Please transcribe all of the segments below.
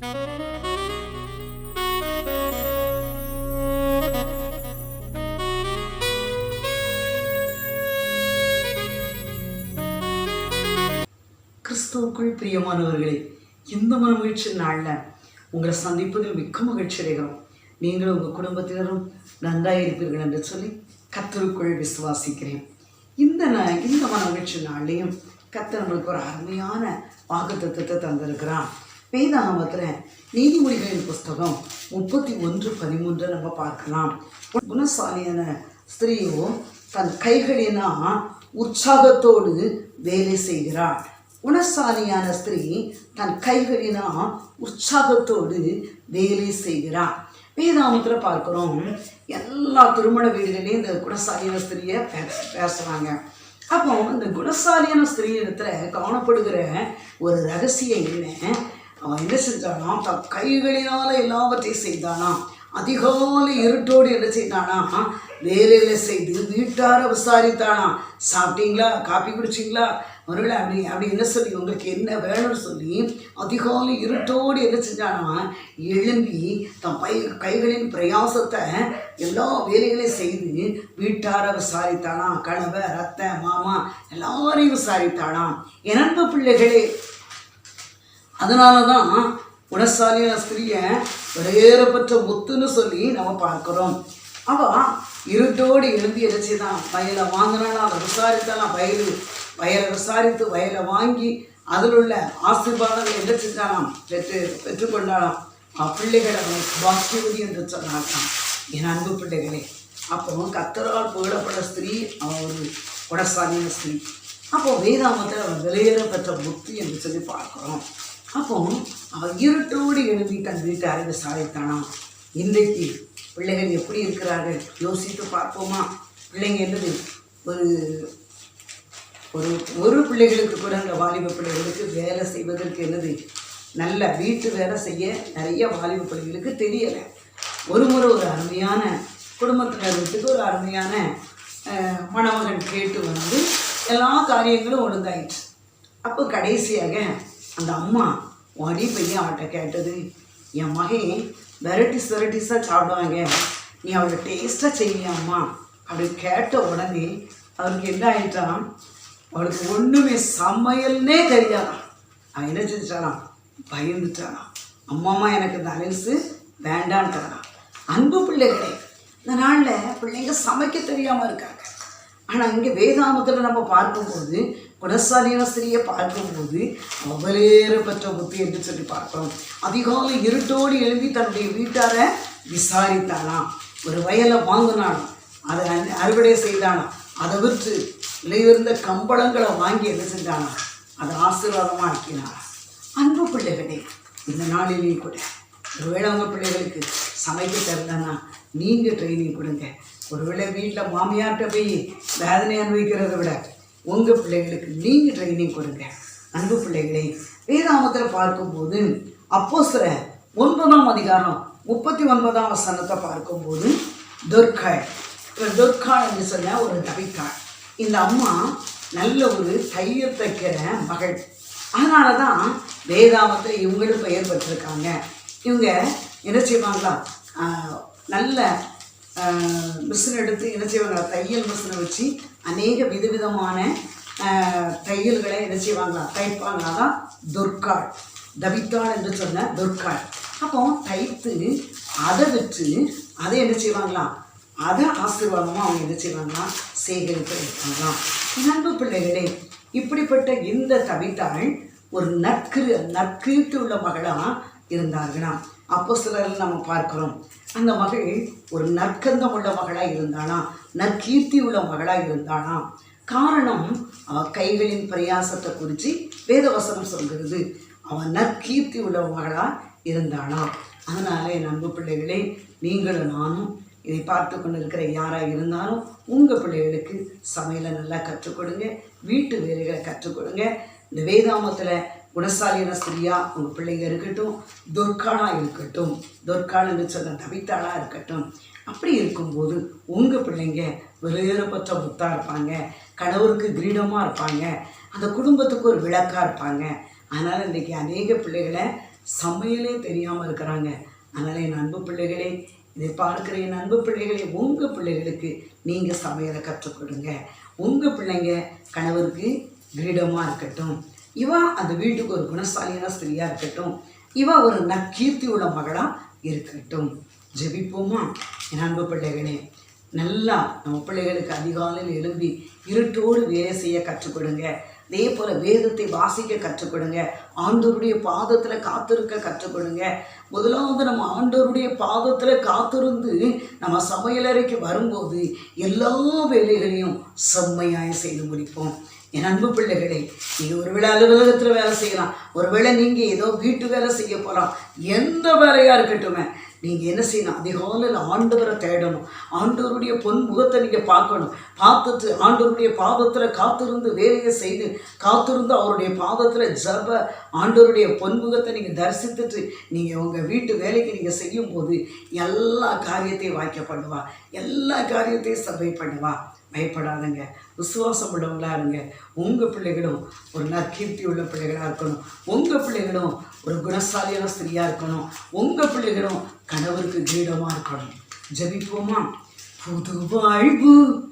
கிறிஸ்துவுக்குள் பிரியமானவர்களே இந்த மகிழ்ச்சி நாளில் உங்களை சந்திப்பதில் மிக்க மகிழ்ச்சி அடைகிறோம். நீங்களும் உங்கள் குடும்பத்தினரும் நன்றாக இருப்பீர்கள் என்று சொல்லி கத்தருக்குள் விசுவாசிக்கிறேன். இந்த நான் இந்த மகிழ்ச்சி நாள்லையும் கத்தர் நம்மளுக்கு ஒரு அருமையான வாக்குத்தத்தத்தை தந்திருக்கிறான் வேதாகமத்தில் நீதிமொழிகளின் புஸ்தகம் முப்பத்தி ஒன்று பதிமூன்று நம்ம பார்க்கலாம். குணசாலியான ஸ்திரீயோ தன் கைகளினா உற்சாகத்தோடு வேலை செய்கிறாள். குணசாலியான ஸ்திரீ தன் கைகளினா உற்சாகத்தோடு வேலை செய்கிறாள். வேதாமத்தில் பார்க்குறோம். எல்லா திருமண வீடுகளையும் இந்த குணசாலியான ஸ்திரியை பேச பேசுகிறாங்க அப்போ இந்த குணசாலியான ஸ்திரீ இடத்துல காணப்படுகிற ஒரு ரகசியம் என்ன? அவன் என்ன செஞ்சானா தன் கைகளினால எல்லாவற்றையும் செய்தானா? அதிகாலை இருட்டோடு என்ன செய்தானா? வேலைகளை செய்து வீட்டார விசாரித்தானா? சாப்பிட்டீங்களா? காப்பி குடிச்சிங்களா? மறுபடியும் அப்படி அப்படி என்ன சொல்லி உங்களுக்கு என்ன வேணும்னு சொல்லி அதிகாலை இருட்டோடு என்ன செஞ்சானா? எழும்பி தன் பை கைகளின் பிரயாசத்தை எல்லா வேலைகளையும் செய்து வீட்டார விசாரித்தானா? கணவர் அத்தை மாமா எல்லாரையும் விசாரித்தானா? என் அன்பு பிள்ளைகளே அதனால தான் குணசாலியான ஸ்திரியை விலையேறப்பட்ட முத்துன்னு சொல்லி நம்ம பார்க்குறோம். அவள் இருட்டோடு எழுந்து என்ன தான் வயலை வாங்கினாலும் அதை விசாரித்தாலாம் வயல் வயலை விசாரித்து வயலை வாங்கி அதில் உள்ள ஆசீர்வாதங்களை என்ன செஞ்சாலாம் பெற்று பெற்றுக்கொண்டாலாம் அவன் பிள்ளைகளை அவன் என்று சொன்னாட்டான் என் அன்பு பிள்ளைகளே அப்போ கத்தரால் புகழப்பட்ட ஸ்திரீ அவன் ஒரு குணசாலியான ஸ்திரீ. அப்போ வேதாமத்தில் அவன் விலையேற பெற்ற என்று சொல்லி பார்க்குறோம். அப்போ அவள் இருட்டோடு எழுதி தன் வீட்டை அறிவு சாதித்தானாம் இன்றைக்கு பிள்ளைகள் எப்படி இருக்கிறார்கள்? யோசித்து பார்ப்போமா? பிள்ளைங்க என்பது ஒரு ஒரு ஒரு பிள்ளைகளுக்கு கூட அந்த வாலிப பிள்ளைகளுக்கு வேலை செய்வதற்கு என்னது? நல்ல வீட்டு வேலை செய்ய நிறைய வாலிப பிள்ளைகளுக்கு தெரியலை. ஒரு முறை ஒரு அருமையான குடும்பத்தினர் வீட்டுக்கு ஒரு அருமையான மணமகன் கேட்டு வந்து எல்லா காரியங்களும் ஒழுங்காயிடுச்சு அப்போ கடைசியாக அந்த அம்மா ஒரே பையன் அவன்கிட்ட கேட்டது என் மகன் வெரைட்டிஸ் வெரைட்டிஸாக சாப்பிடுவாங்க. நீ அவளை டேஸ்ட்டாக செய்வியா அம்மா? அப்படி கேட்ட உடனே அவருக்கு என்ன ஆயிட்டான் அவளுக்கு ஒன்றுமே சமையல்னே தெரியாதான் அவன் என்ன செஞ்சானாம் அம்மா அம்மாம்மா எனக்கு இந்த அலைன்ஸு வேண்டான்ட்டாராம் அன்பு பிள்ளைகளே இந்த நாளில் பிள்ளைங்க சமைக்க தெரியாமல் இருக்காங்க. ஆனால் இங்கே வேதாமத்தில் நம்ம பார்க்கும்போது குணசாலியான ஸ்திரியை பார்க்கும்போது அவலேற பெற்ற புத்தி என்று சொல்லி பார்க்கிறோம். அதிகாலை இருட்டோடு எழுதி தன்னுடைய வீட்டாரை விசாரித்தானாம் ஒரு வயலை வாங்கினாலும் அதை அறுவடை செய்தானாம் அதை விற்று விலையுயர்ந்த கம்பளங்களை வாங்கி என்ன செஞ்சானா அதை ஆசீர்வாதமாக ஆக்கினாரா அன்பு பிள்ளைகளே இந்த நாளிலே கூட ஒருவேளை உங்கள் பிள்ளைகளுக்கு சமைக்க தெரிலன்னா நீங்கள் ட்ரைனிங் கொடுங்க. ஒருவேளை வீட்டில் மாமியார்கிட்ட போய் வேதனை அனுபவிக்கிறத விட உங்கள் பிள்ளைகளுக்கு நீங்கள் ட்ரைனிங் கொடுங்க. அன்பு பிள்ளைகளை வேதாமத்தில் பார்க்கும்போது அப்போ சில ஒன்பதாம் அதிகாரம் முப்பத்தி ஒன்பதாம் வசனத்தை பார்க்கும்போது துர்காய் இவர் என்று சொன்ன ஒரு தவிக்காள் இந்த அம்மா நல்ல ஒரு தையர் தைக்கிற மகள். அதனால தான் வேதாமத்தில் இவங்களும் பெயர் பெற்றிருக்காங்க. இவங்க என்ன செய்வாங்களா? நல்ல மிஷின் எடுத்து என்ன செய்வாங்களா தையல் மிஷினை வச்சு அநேக விதவிதமான தையல்களை என்ன செய்வாங்களா தைப்பாங்களா தான் துர்காள். தவித்தாள் என்று சொன்ன துர்காள். அப்போ தைத்து அதை விற்று அதை என்ன செய்வாங்களாம்? அதை ஆசீர்வாதமாக அவங்க என்ன செய்வாங்களாம்? சேகரித்து வைப்பாங்களாம். நண்பு பிள்ளைகளே இப்படிப்பட்ட இந்த தவித்தாள் ஒரு நற்கிரு நற்கீர்த்தி உள்ள மகளாக இருந்தார்களாம். அப்போ சிலரில் நம்ம பார்க்கிறோம். அந்த மகள் ஒரு நற்கந்தம் உள்ள மகளாக இருந்தானா? நற்கீர்த்தி உள்ள மகளாக இருந்தானா? காரணம் அவ கைகளின் பிரயாசத்தை குறித்து வேதவசனம் சொல்கிறது. அவன் நற்கீர்த்தி உள்ள மகளாக இருந்தானா? அதனால என் அன்பு பிள்ளைகளே நீங்களும் நானும் இதை பார்த்து கொண்டு இருக்கிற யாராக இருந்தாலும் உங்கள் பிள்ளைகளுக்கு சமையலை நல்லா கற்றுக் கொடுங்க வீட்டு வேலைகளை கற்றுக் கொடுங்க. இந்த வேதாமத்தில் குணசாலியான ஸ்திரியா உங்கள் பிள்ளைங்க இருக்கட்டும் துர்காளாக இருக்கட்டும் துர்காள்னு சொன்ன தவித்தாளாக இருக்கட்டும் அப்படி இருக்கும்போது உங்கள் பிள்ளைங்க வெளியேறப்பட்ட முத்தாக இருப்பாங்க கணவருக்கு கிரீடமாக இருப்பாங்க அந்த குடும்பத்துக்கு ஒரு விளக்காக இருப்பாங்க. அதனால் இன்றைக்கி அநேக பிள்ளைகளை சமையலே தெரியாமல் இருக்கிறாங்க. அதனால் என் அன்பு பிள்ளைகளே இதை பார்க்குற என் அன்பு பிள்ளைகளே உங்கள் பிள்ளைகளுக்கு நீங்கள் சமையலை கற்றுக் கொடுங்க. உங்கள் பிள்ளைங்க கணவருக்கு கிரீடமாக இருக்கட்டும். இவா அந்த வீட்டுக்கு ஒரு குணசாலியான ஸ்திரியாக இருக்கட்டும். இவா ஒரு நற்கீர்த்தி உள்ள மகளாக இருக்கட்டும். ஜெபிப்போமா? என் அன்பு பிள்ளைகளே நல்லா நம்ம பிள்ளைகளுக்கு அதிகாலையில் எழும்பி இருட்டோடு வேலை செய்ய கற்றுக் கொடுங்க அதே போல் வேதத்தை வாசிக்க கற்றுக் கொடுங்க ஆண்டோருடைய பாதத்தில் காத்திருக்க கற்றுக் கொடுங்க முதலாவது நம்ம ஆண்டோருடைய பாதத்தில் காத்திருந்து நம்ம சமையலறைக்கு வரும்போது எல்லா வேலைகளையும் செம்மையாய் செய்து முடிப்போம். என் அன்பு பிள்ளைகளே இது ஒருவேளை அலுவலகத்தில் வேலை செய்யலாம். ஒருவேளை நீங்கள் ஏதோ வீட்டு வேலை செய்ய போகலாம் எந்த வேலையாக இருக்கட்டுமே நீங்கள் என்ன செய்யணும்? அதிகாலையில் ஆண்டவரை தேடணும். ஆண்டவருடைய பொன் முகத்தை நீங்கள் பார்க்கணும். பார்த்துட்டு ஆண்டவருடைய பாதத்தில் காத்திருந்து வேலையை செய்து காத்திருந்து அவருடைய பாதத்தில் ஜப ஆண்டவருடைய பொன்முகத்தை நீங்கள் தரிசித்துட்டு நீங்கள் உங்கள் வீட்டு வேலைக்கு நீங்கள் செய்யும்போது எல்லா காரியத்தையும் வாய்க்க பண்ணுவா. எல்லா காரியத்தையும் சபை பண்ணுவா. பயப்படாதங்க. விசுவாசம் உள்ளவங்களா இருங்க. உங்கள் பிள்ளைகளும் ஒரு நற்கீர்த்தி உள்ள பிள்ளைகளாக இருக்கணும். உங்கள் பிள்ளைகளும் ஒரு குணசாலியான ஸ்திரியாக இருக்கணும். உங்கள் பிள்ளைகளும் கணவருக்கு கிரீடமாக இருக்கணும். ஜபிப்போமா? புது வாழ்வு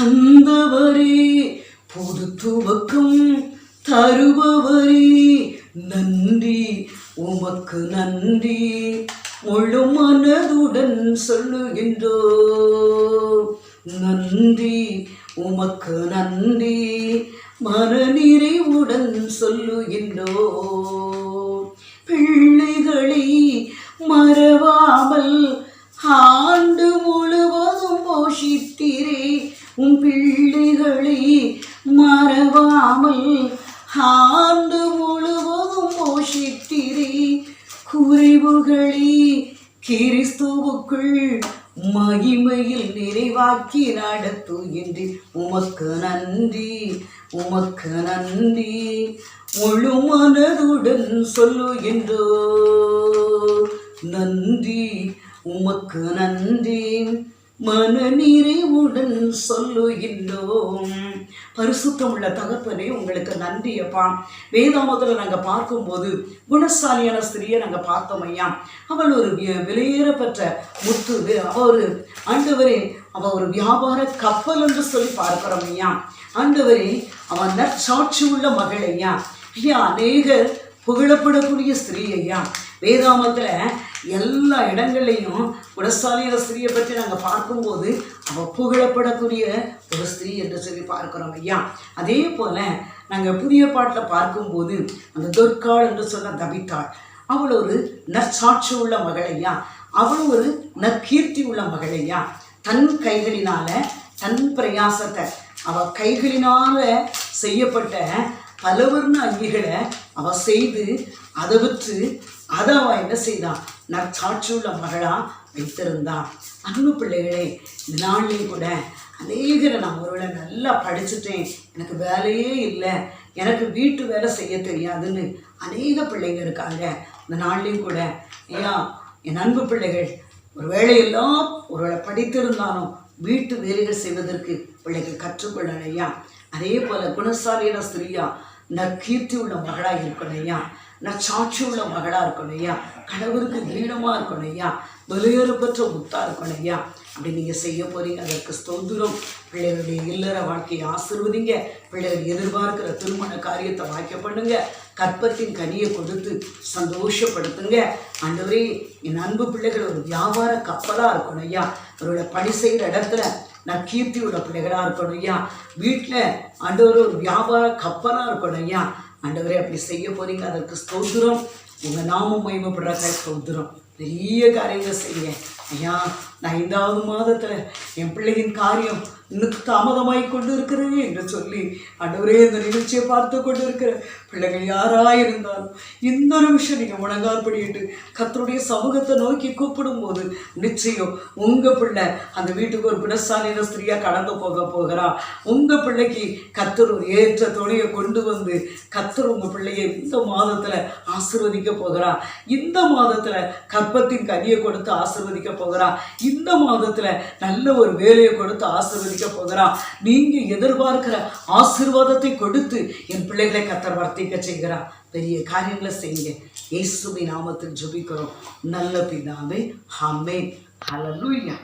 தந்தவரே புது துவக்கம் தருபவரே. நன்றி உமக்கு நன்றி. முழு மனதுடன் சொல்லுகின்றோ. நன்றி உமக்கு நன்றி. மனநிறைவுடன் சொல்லுகின்றோ. பிள்ளைகளை மறவாமல் ஆண்டு முழுவதும் போஷித்திரே உன் பிள்ளைகளை மறவாமல் ஆண்டு முழுவதும் போஷித்திரே குறைவுகளை கிறிஸ்துவுக்குள் மகிமையில் நிறைவாக்கி நடத்து என்று உமக்கு நன்றி உமக்கு நன்றி. முழு மனதுடன் சொல்லு என்றோ. நன்றி உமக்கு நன்றி. சொல்லு சொல்லுகின்றோம் பரிசுத்தம் உள்ள தகப்பனே உங்களுக்கு நன்றி அப்பா. வேதாமத்தில் நாங்கள் பார்க்கும்போது குணசாலியான ஸ்திரியை நாங்கள் பார்த்தோம் ஐயா. அவள் ஒரு வெளியேறப்பட்ட முத்து. ஒரு ஆண்டவரே அவள் ஒரு வியாபார கப்பல் என்று சொல்லி பார்க்கிறோம் ஐயா. ஆண்டவரே அவன் நற்சாட்சி உள்ள மகள் ஐயா. ஐயா அநேகர் புகழப்படக்கூடிய ஸ்திரீ ஐயா. வேதாமத்தில் எல்லா இடங்கள்லையும் குடசாலியான ஸ்திரியை பற்றி நாங்கள் பார்க்கும்போது அவள் புகழப்படக்கூடிய ஒரு ஸ்திரீ என்று சொல்லி பார்க்குறோம் ஐயா. அதே போல் நாங்கள் புதிய பாட்டில் பார்க்கும்போது அந்த துர்காள் என்று சொன்ன தபித்தாள் அவள் ஒரு நற்சாட்சி உள்ள மகளையா அவள் ஒரு நற்கீர்த்தி உள்ள மகளையா தன் கைகளினால தன் பிரயாசத்தை அவள் கைகளினால செய்யப்பட்ட பலவர்ண அங்கிகளை அவ செய்து அதை விற்று அதை அவ என்ன செய்தான் நற்சாட்சியுள்ள மகளா வைத்திருந்தான் அன்பு பிள்ளைகளே இந்த நாள்லையும் கூட அநேகரை நான் ஒருவேளை நல்லா படிச்சுட்டேன். எனக்கு வேலையே இல்லை. எனக்கு வீட்டு வேலை செய்ய தெரியாதுன்னு அநேக பிள்ளைங்க இருக்காங்க. இந்த நாள்லையும் கூட. ஐயா என் அன்பு பிள்ளைகள் ஒரு வேலையெல்லாம் ஒருவேளை படித்திருந்தாலும் வீட்டு வேலைகள் செய்வதற்கு பிள்ளைகள் கற்றுக்கொள்ளணும் ஐயா அதே போல குணசாலியான ஸ்திரீயா நற்கீர்த்தி உள்ள மகளாக இருக்கணும் ஐயா. நற்சாட்சி உள்ள மகளாக இருக்கணும் ஐயா. கணவருக்கு கிரீடமா இருக்கணும் ஐயா. வெளியுறப்பற்ற முத்தாக இருக்கணும் ஐயா. அப்படி நீங்கள் செய்ய போகிறீங்க அதற்கு ஸ்தோந்திரம் பிள்ளைகளுடைய இல்லற வாழ்க்கையை ஆசிர்வதிங்க. பிள்ளைகள் எதிர்பார்க்கிற திருமண காரியத்தை வாய்க்க பண்ணுங்க. கற்பத்தின் கனியை கொடுத்து சந்தோஷப்படுத்துங்க. அந்தவரே என் அன்பு பிள்ளைகள் ஒரு வியாபார கப்பலாக இருக்கணும் ஐயா. அவரோட பணி செய்கிற இடத்துல நற்கீர்த்தி உள்ள பிள்ளைகளாக இருக்கணும் ஐயா. வீட்டில் ஆண்டவர் ஒரு வியாபார கப்பலாக இருக்கணும் ஐயா. ஆண்டவரே அப்படி செய்ய போறீங்க. அதற்கு ஸ்தோத்திரம். உங்கள் நாமம் மகிமைப்படுறக்காய் ஸ்தோத்திரம். பெரிய காரியங்கள் செய்ய ஐயா நான் ஐந்தாவது மாதத்தில் என் பிள்ளையின் காரியம் இன்னும் தாமதமாய் கொண்டு இருக்கிறது என்று சொல்லி அன்றுவரே இந்த நிகழ்ச்சியை பார்த்து கொண்டு இருக்கிற பிள்ளைகள் யாராயிருந்தாலும் இந்த நிமிஷம் நீங்கள் முழங்கார்படிட்டு கத்தருடைய சமூகத்தை நோக்கி கூப்பிடும் போது நிச்சயம் உங்கள் பிள்ளை அந்த வீட்டுக்கு ஒரு பிணசாலின ஸ்திரியாக கடந்து போக போகிறா. உங்கள் பிள்ளைக்கு கத்தர் ஏற்ற தொழிலை கொண்டு வந்து கத்தர் உங்கள் பிள்ளையை இந்த மாதத்தில் ஆசிர்வதிக்க போகிறா. இந்த மாதத்தில் கற்பத்தின் கனியை கொடுத்து ஆசிர்வதிக்க போகிறா. இந்த மாதத்தில் நல்ல ஒரு வேலையை கொடுத்து ஆசீர்வதிக்க ஆசீர்வதிக்க போகிறார் நீங்க எதிர்பார்க்கிற ஆசீர்வாதத்தை கொடுத்து என் பிள்ளைகளை கத்தர் வர்த்திக்க செய்கிறார் பெரிய காரியங்களை செய்யுங்க. இயேசுவின் நாமத்தில் ஜபிக்கிறோம். நல்ல பிதாவே ஹாமே ஹலலூயா